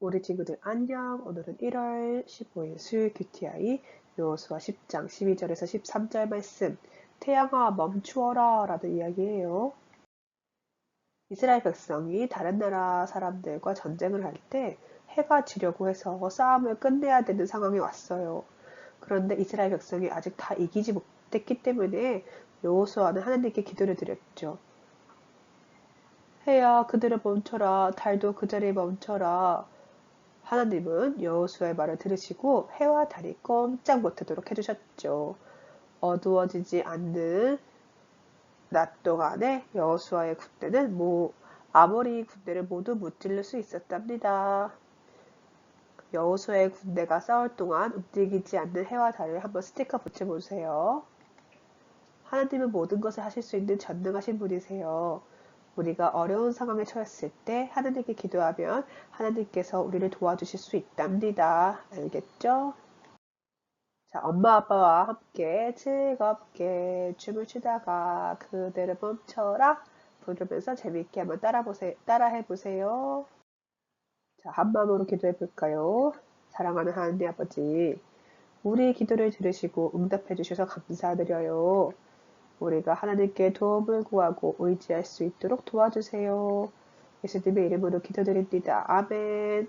우리 친구들 안녕. 오늘은 1월 15일 수요일 QTI 요수와 10장 12절에서 13절 말씀 태양아 멈추어라 라는 이야기예요. 이스라엘 백성이 다른 나라 사람들과 전쟁을 할 때 해가 지려고 해서 싸움을 끝내야 되는 상황이 왔어요. 그런데 이스라엘 백성이 아직 다 이기지 못했기 때문에 여호수아는 하나님께 기도를 드렸죠. 해야 그들을 멈춰라 달도 그 자리에 멈춰라 하나님은 여호수아의 말을 들으시고 해와 달이 꼼짝 못하도록 해주셨죠. 어두워지지 않는 낮 동안에 여호수아의 군대는 뭐 아모리 군대를 모두 무찔러 수 있었답니다. 여호수아의 군대가 싸울 동안 움직이지 않는 해와 달을 한번 스티커 붙여보세요. 하나님은 모든 것을 하실 수 있는 전능하신 분이세요. 우리가 어려운 상황에 처했을 때 하나님께 기도하면 하나님께서 우리를 도와주실 수 있답니다. 알겠죠? 자, 엄마 아빠와 함께 즐겁게 춤을 추다가 그대를 멈춰라 부르면서 재미있게 한번 따라 보세요. 따라해 보세요. 자, 한 마음으로 기도해 볼까요? 사랑하는 하나님 아버지, 우리 기도를 들으시고 응답해 주셔서 감사드려요. 우리가 하나님께 도움을 구하고 의지할 수 있도록 도와주세요. 예수님의 이름으로 기도드립니다. 아멘.